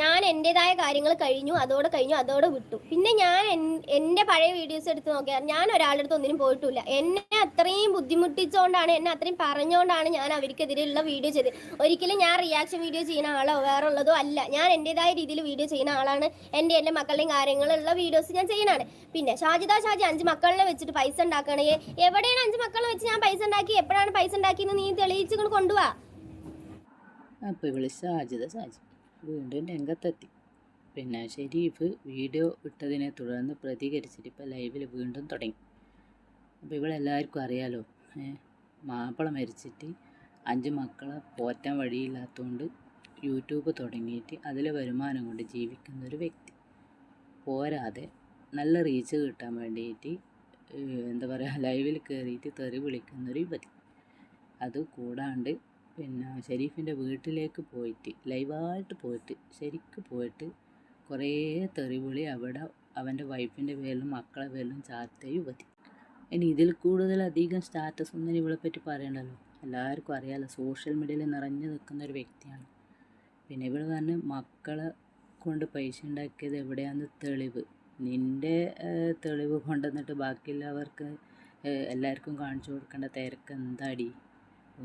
ഞാൻ എന്റെതായ കാര്യങ്ങൾ കഴിഞ്ഞു അതോടെ കഴിഞ്ഞു അതോടെ വിട്ടു. പിന്നെ ഞാൻ എന്റെ പഴയ വീഡിയോസ് എടുത്ത് നോക്കിയാൽ ഞാൻ ഒരാളുടെ അടുത്ത് ഒന്നിനും പോയിട്ടില്ല. എന്നെ അത്രയും ബുദ്ധിമുട്ടിച്ചുകൊണ്ടാണ് എന്നെ അത്രയും പറഞ്ഞുകൊണ്ടാണ് ഞാൻ അവർക്കെതിരെയുള്ള വീഡിയോ ചെയ്തത്. ഒരിക്കലും ഞാൻ റിയാക്ഷൻ വീഡിയോ ചെയ്യുന്ന ആളോ വേറെ ഉള്ളതോ അല്ല. ഞാൻ എന്റെതായ രീതിയിൽ വീഡിയോ ചെയ്യുന്ന ആളാണ്. എന്റെ എന്റെ മക്കളുടെയും കാര്യങ്ങളുള്ള വീഡിയോസ് ഞാൻ ചെയ്യുന്നതാണ്. പിന്നെ ഷാജിദ ഷാജി അഞ്ച് മക്കളിനെ വെച്ചിട്ട് പൈസ ഉണ്ടാക്കണേ. എവിടെയാണ് അഞ്ച് മക്കളെ വെച്ച് ഞാൻ പൈസ ഉണ്ടാക്കി? എപ്പോഴാണ് പൈസ ഉണ്ടാക്കിയെന്ന് നീ തെളിയിച്ചു കൊണ്ടുപോവാ അപ്പോൾ വിളിച്ച സാജിത സാജി വീണ്ടും രംഗത്തെത്തി. പിന്നെ ഷെരീഫ് വീഡിയോ ഇട്ടതിനെ തുടർന്ന് പ്രതികരിച്ചിട്ട് ഇപ്പോൾ ലൈവിൽ വീണ്ടും തുടങ്ങി. അപ്പോൾ ഇവളെല്ലാവർക്കും അറിയാലോ മാപ്പിള മരിച്ചിട്ട് അഞ്ച് മക്കളെ പോറ്റാൻ വഴിയില്ലാത്തതുകൊണ്ട് യൂട്യൂബ് തുടങ്ങിയിട്ട് അതിലെ വരുമാനം കൊണ്ട് ജീവിക്കുന്ന ഒരു വ്യക്തി. പോരാതെ നല്ല റീച്ച് കിട്ടാൻ വേണ്ടിയിട്ട് എന്താ പറയുക ലൈവിൽ കയറിയിട്ട് തെറി വിളിക്കുന്നൊരു യുവതി. അത് കൂടാണ്ട് പിന്നെ ഷെരീഫിന്റെ വീട്ടിലേക്ക് പോയിട്ട് ലൈവായിട്ട് പോയിട്ട് ശരിക്ക് പോയിട്ട് കുറേ തെറിവിളി അവിടെ അവന്റെ വൈഫിന്റെ പേരിലും മക്കളെ പേരിലും ചാർത്ത യുവതി ഇനി ഇതിൽ കൂടുതൽ അധികം സ്റ്റാറ്റസ് ഒന്നും ഇവളെ പറ്റി പറയണ്ടല്ലോ. എല്ലാവർക്കും അറിയാമല്ലോ സോഷ്യൽ മീഡിയയിൽ നിറഞ്ഞു നിൽക്കുന്ന ഒരു വ്യക്തിയാണ്. പിന്നെ ഇവൾ പറഞ്ഞ് മക്കളെ കൊണ്ട് പൈസ ഉണ്ടാക്കിയത് എവിടെയാന്ന് തെളിവ്. നിന്റെ തെളിവ് കൊണ്ടുവന്നിട്ട് ബാക്കിയുള്ളവർക്ക് എല്ലാവർക്കും കാണിച്ചു കൊടുക്കേണ്ട തിരക്ക് എന്താടി?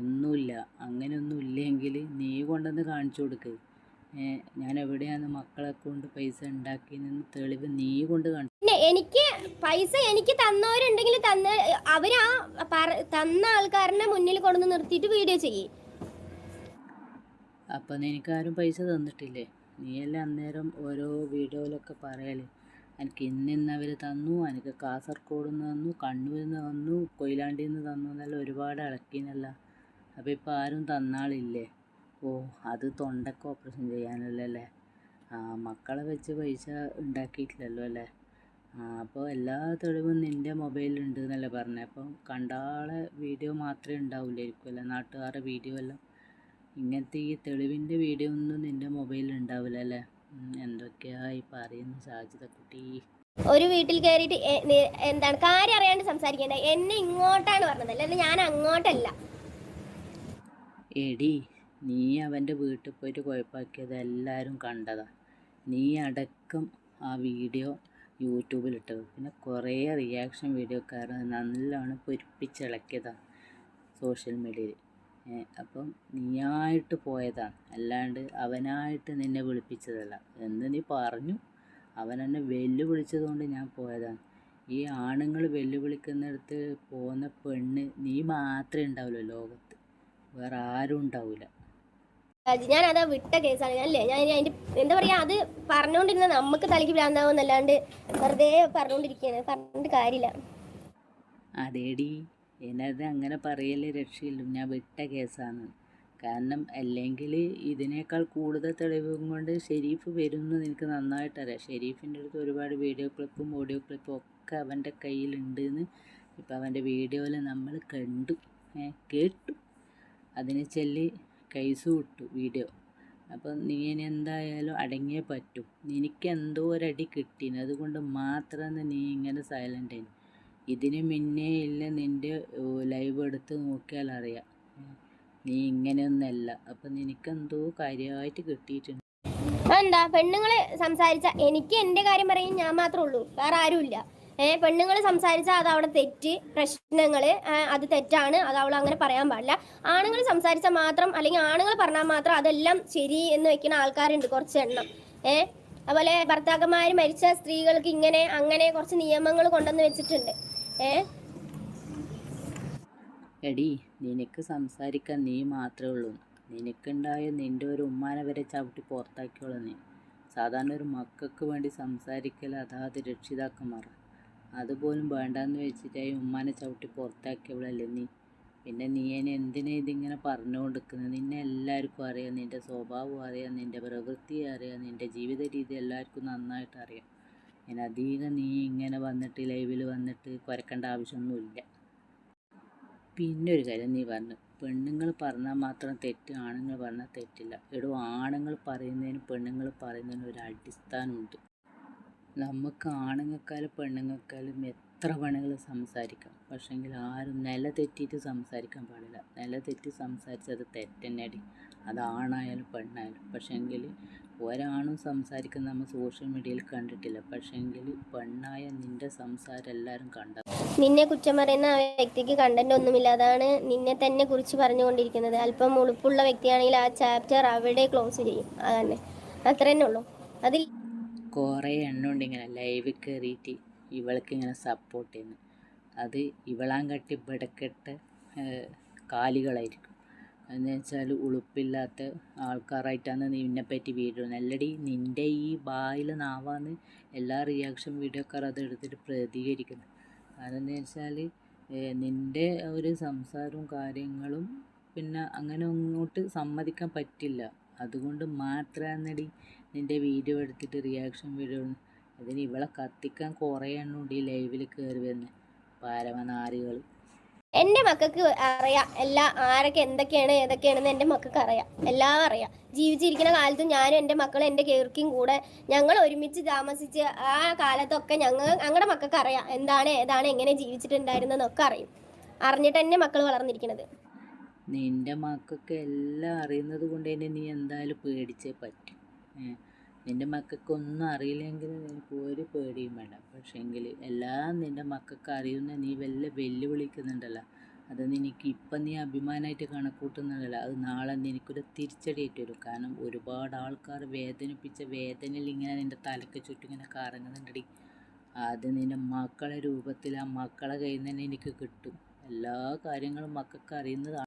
ഒന്നുമില്ല. അങ്ങനെയൊന്നും ഇല്ലെങ്കിൽ നീ കൊണ്ടുവന്ന് കാണിച്ചു കൊടുക്ക്. ഞാൻ എവിടെയാണ് മക്കളെ കൊണ്ട് പൈസ ഉണ്ടാക്കിയെന്ന് തെളിവ് നീ കൊണ്ട് കാണിച്ചു എനിക്ക് പൈസ എനിക്ക് തന്നവരുണ്ടെങ്കിൽ തന്ന അവരാ തന്ന ആൾക്കാരനെ മുന്നിൽ കൊണ്ടുവന്ന് നിർത്തിയിട്ട് വീഡിയോ ചെയ്യേ. അപ്പം നിനക്കാരും പൈസ തന്നിട്ടില്ലേ? നീയല്ലേ അന്നേരം ഓരോ വീഡിയോയിലൊക്കെ പറയൽ. എനിക്ക് ഇന്നിന്ന് അവർ തന്നു എനിക്ക് കാസർഗോഡ് നിന്ന് തന്നു കണ്ണൂരിൽ നിന്ന് തന്നു കൊയിലാണ്ടിയിൽ നിന്ന് തന്നു എന്നല്ല ഒരുപാട് ഇളക്കിന്നല്ല. അപ്പോൾ ഇപ്പോൾ ആരും തന്നാളില്ലേ ഓ അത് തൊണ്ടക്ക് ഓപ്പറേഷൻ ചെയ്യാനല്ലേ ആ മക്കളെ വെച്ച് പൈസ ഉണ്ടാക്കിയിട്ടില്ലല്ലോ അല്ലേ? ആ അപ്പോൾ എല്ലാ തെളിവും നിന്റെ മൊബൈലുണ്ട് എന്നല്ലേ പറഞ്ഞത് അപ്പം കണ്ടാളെ വീഡിയോ മാത്രമേ ഉണ്ടാവില്ലായിരിക്കും അല്ലേ? നാട്ടുകാരുടെ വീഡിയോ എല്ലാം. ഇങ്ങനത്തെ ഈ തെളിവിന്റെ വീഡിയോ ഒന്നും നിന്റെ മൊബൈലിൽ ഉണ്ടാവില്ല അല്ലേ? എന്തൊക്കെയായി പറയുന്ന സാജിത കുട്ടി? ഒരു വീട്ടിൽ കയറിയിട്ട് എന്താണ്? കാര്യം അറിയാണ്ട് സംസാരിക്കേണ്ട. എന്നെ ഇങ്ങോട്ടാണ് പറഞ്ഞത്. അല്ലാതെ ഞാൻ അങ്ങോട്ടല്ല. എടി നീ അവന്റെ വീട്ടിൽ പോയിട്ട് കുഴപ്പമാക്കിയത് എല്ലാവരും കണ്ടതാ. നീ അടക്കം ആ വീഡിയോ യൂട്യൂബിലിട്ടത്. പിന്നെ കുറേ റിയാക്ഷൻ വീഡിയോക്കാർ നല്ലോണം പൊരിപ്പിച്ചിളക്കിയതാണ് സോഷ്യൽ മീഡിയയിൽ അപ്പം നീയായിട്ട് പോയതാണ് അല്ലാണ്ട് അവനായിട്ട് നിന്നെ വിളിപ്പിച്ചതല്ല. എന്ന് നീ പറഞ്ഞു. അവൻ എന്നെ വെല്ലുവിളിച്ചതുകൊണ്ട് ഞാൻ പോയതാണ് ഈ ആണുങ്ങൾ വെല്ലുവിളിക്കുന്നിടത്ത് പോകുന്ന പെണ്ണ് നീ മാത്രമേ ഉണ്ടാവുള്ളൂ ലോകത്ത്. വേറെ ആരും ഉണ്ടാവില്ല ഞാൻ അതാ വിട്ട കേസാണ്. അല്ലേ? ഞാൻ അതിന്റെ എന്താ പറയാ അത് പറഞ്ഞുകൊണ്ടിരുന്ന നമുക്ക് തലയ്ക്ക് ഭ്രാന്താവുന്നല്ലാണ്ട് വെറുതെ പറഞ്ഞുകൊണ്ടിരിക്കുകയാണ് പറഞ്ഞിട്ട് കാര്യമില്ല. അതേടി. എന്നത് അങ്ങനെ പറയല്ലേ രക്ഷയില്ല. ഞാൻ വിട്ട കേസാണ്. കാരണം അല്ലെങ്കിൽ ഇതിനേക്കാൾ കൂടുതൽ തെളിവും കൊണ്ട് ഷെരീഫ് വരുമെന്ന് നിനക്ക് നന്നായിട്ടറിയാം ഷെരീഫിന്റെ അടുത്ത് ഒരുപാട് വീഡിയോ ക്ലിപ്പും ഓഡിയോ ക്ലിപ്പും ഒക്കെ അവന്റെ കയ്യിലുണ്ട് എന്ന് ഇപ്പം അവന്റെ വീഡിയോയിൽ നമ്മൾ കണ്ടു. കേട്ടു. അതിന് ചൊല്ലി കൈസ് വിട്ടു വീഡിയോ. അപ്പം നീ ഇനി എന്തായാലും അടങ്ങിയേ പറ്റൂ. നിനക്ക് എന്തോ ഒരടി കിട്ടീന്. അതുകൊണ്ട് മാത്രമാണ് നീ ഇങ്ങനെ സൈലന്റ് ആയി ഇതിന് മുന്നേ ഇല്ല നിന്റെ ലൈവ് എടുത്ത് നോക്കിയാൽ അറിയാം. നീ ഇങ്ങനെയൊന്നല്ല. അപ്പം നിനക്കെന്തോ കാര്യമായിട്ട് കിട്ടിയിട്ടുണ്ട് എന്താ പെണ്ണുങ്ങൾ സംസാരിച്ച എനിക്ക് എന്റെ കാര്യം പറയും ഞാൻ മാത്രമേ ഉള്ളൂ. വേറെ ആരുമില്ല. ഏഹ് പെണ്ണുങ്ങൾ സംസാരിച്ചാൽ അത് അവിടെ തെറ്റ് പ്രശ്നങ്ങൾ അത് തെറ്റാണ് അത് അവൾ അങ്ങനെ പറയാൻ പാടില്ല. ആണുങ്ങൾ സംസാരിച്ചാൽ മാത്രം അല്ലെങ്കിൽ ആണുങ്ങൾ പറഞ്ഞാൽ മാത്രം അതെല്ലാം ശരി എന്ന് വെക്കുന്ന ആൾക്കാരുണ്ട് കുറച്ച് എണ്ണം. ഏഹ് അതുപോലെ ഭർത്താക്കന്മാർ മരിച്ച സ്ത്രീകൾക്ക് ഇങ്ങനെ അങ്ങനെ കുറച്ച് നിയമങ്ങൾ കൊണ്ടുവന്ന് വെച്ചിട്ടുണ്ട്. ഏഹ് എടി നിനക്ക് സംസാരിക്കാൻ നീ മാത്രമേ ഉള്ളൂ. നിനക്കുണ്ടായ നിന്റെ ഒരു ഉമ്മാനെ വരെ ചവിട്ടി പുറത്താക്കിയോളൂ നീ. സാധാരണ ഒരു മക്കൾക്ക് വേണ്ടി സംസാരിക്കൽ അതാത് രക്ഷിതാക്കന്മാർ അതുപോലും വേണ്ടാന്ന് വെച്ചിട്ടായി ഉമ്മാനെ ചവിട്ടി പുറത്താക്കിയവളല്ലേ നീ? പിന്നെ നീ എന്നെ എന്തിനാ ഇതിങ്ങനെ പറഞ്ഞുകൊണ്ടിരിക്കുന്നത് നിന്നെ എല്ലാവർക്കും അറിയാം. നിന്റെ സ്വഭാവം അറിയാം. നിന്റെ പ്രവൃത്തി അറിയാം. നിന്റെ ജീവിത രീതി എല്ലാവർക്കും നന്നായിട്ട് അറിയാം. ഞാൻ അധികം നീ ഇങ്ങനെ വന്നിട്ട് ലൈവിൽ വന്നിട്ട് കുരക്കേണ്ട ആവശ്യമൊന്നുമില്ല. പിന്നെ ഒരു കാര്യം നീ പറഞ്ഞു. പെണ്ണുങ്ങൾ പറഞ്ഞാൽ മാത്രം തെറ്റ് ആണുങ്ങൾ പറഞ്ഞാൽ തെറ്റില്ല. എടോ ആണുങ്ങൾ പറയുന്നതിനും പെണ്ണുങ്ങൾ പറയുന്നതിനും ഒരു അടിസ്ഥാനമുണ്ട്. നമുക്ക് ആണുങ്ങൾക്കാലും പെണ്ണുങ്ങൾക്കാലും എത്ര വേണമെങ്കിലും സംസാരിക്കാം. പക്ഷെങ്കിൽ ആരും നില തെറ്റിയിട്ട് സംസാരിക്കാൻ പാടില്ല. നില തെറ്റി സംസാരിച്ചത് തെറ്റന്നെടി. അത് ആണായാലും പെണ്ണായാലും. പക്ഷെങ്കിൽ ഒരാണും സംസാരിക്കുന്ന നമ്മൾ സോഷ്യൽ മീഡിയയിൽ കണ്ടിട്ടില്ല. പക്ഷേങ്കിൽ പെണ്ണായ നിന്റെ സംസാരം എല്ലാവരും കണ്ട നിന്നെ കുറ്റം പറയുന്ന ആ വ്യക്തിക്ക് കണ്ടന്റ് ഒന്നുമില്ല അതാണ് നിന്നെ തന്നെ കുറിച്ച് പറഞ്ഞുകൊണ്ടിരിക്കുന്നത്. അല്പം ഉളുപ്പുള്ള വ്യക്തിയാണെങ്കിൽ ആ ചാപ്റ്റർ അവിടെ ക്ലോസ് ചെയ്യും. അതന്നെ. അത്ര തന്നെ ഉള്ളൂ. അതിൽ കുറേ എണ്ണമുണ്ട് ഇങ്ങനെ ലൈവ് കയറിയിട്ട് ഇവൾക്ക് ഇങ്ങനെ സപ്പോർട്ട് ചെയ്യുന്നു. അത് ഇവളാൻ കട്ടി ബെടക്കെട്ട കാലികളായിരിക്കും. എന്ന് വെച്ചാൽ ഉളുപ്പില്ലാത്ത ആൾക്കാരായിട്ടാണ് നിന്നെപ്പറ്റി വീഡിയോ നല്ലടി നിന്റെ ഈ ബായിൽ നാവാന്ന് എല്ലാ റിയാക്ഷൻ വീഡിയോക്കാർ അത് എടുത്തിട്ട് പ്രതികരിക്കുന്നു. അതെന്ന് വെച്ചാൽ നിന്റെ ഒരു സംസാരവും കാര്യങ്ങളും പിന്നെ അങ്ങനെ അങ്ങോട്ട് സമ്മതിക്കാൻ പറ്റില്ല. അതുകൊണ്ട് മാത്രമാണെന്നടി നിന്റെ വീഡിയോ എടുത്തിട്ട് റിയാക്ഷൻ വീഡിയോ അതിന് ഇവളെ കത്തിക്കാൻ കുറേ എണ്ണമുണ്ട് ഈ ലൈവിൽ കയറി വരുന്നത് പാരമനാരികൾ എന്റെ മക്കൾക്ക് അറിയാം. എല്ലാ ആരൊക്കെ എന്തൊക്കെയാണ് ഏതൊക്കെയാണെന്ന് എന്റെ മക്കൾക്ക് അറിയാം. എല്ലാം അറിയാം. ജീവിച്ചിരിക്കുന്ന കാലത്തും ഞാനും എന്റെ മക്കളും എന്റെ കേർക്കും കൂടെ ഞങ്ങൾ ഒരുമിച്ച് താമസിച്ച് ആ കാലത്തൊക്കെ ഞങ്ങൾ ഞങ്ങളുടെ മക്കൾക്ക് അറിയാം. എന്താണ് ഏതാണ് എങ്ങനെ ജീവിച്ചിട്ടുണ്ടായിരുന്നതെന്നൊക്കെ അറിയും. അറിഞ്ഞിട്ട് തന്നെ മക്കൾ വളർന്നിരിക്കുന്നത്. നിന്റെ മക്കൾക്ക് എല്ലാം അറിയുന്നത് കൊണ്ട് തന്നെ നീ എന്തായാലും പേടിച്ചേ പറ്റും. നിന്റെ മക്കൾക്ക് ഒന്നും അറിയില്ലെങ്കിൽ നിനക്ക് ഒരു പേടിയും വേണ്ട. പക്ഷേങ്കിൽ എല്ലാം നിന്റെ മക്കൾക്ക് അറിയുന്ന നീ വല്ല വെല്ലുവിളിക്കുന്നുണ്ടല്ലോ. അത് നിനക്ക് ഇപ്പം നീ അഭിമാനമായിട്ട് കണക്കൂട്ടുന്നുണ്ടല്ലോ. അത് നാളെ നിനക്കൊരു തിരിച്ചടിയായിട്ട് വരും. കാരണം ഒരുപാട് ആൾക്കാർ വേദനിപ്പിച്ച വേദനയിൽ ഇങ്ങനെ നിന്റെ തലക്ക് ചുറ്റും ഇങ്ങനെ കറങ്ങുന്നുണ്ടടി. അത് നിന്റെ മക്കളെ രൂപത്തിൽ ആ മക്കളെ കയ്യിൽ നിന്ന് തന്നെ എനിക്ക് കിട്ടും. എല്ലാ കാര്യങ്ങളും മക്കൾക്ക് അറിയുന്നതാണ്.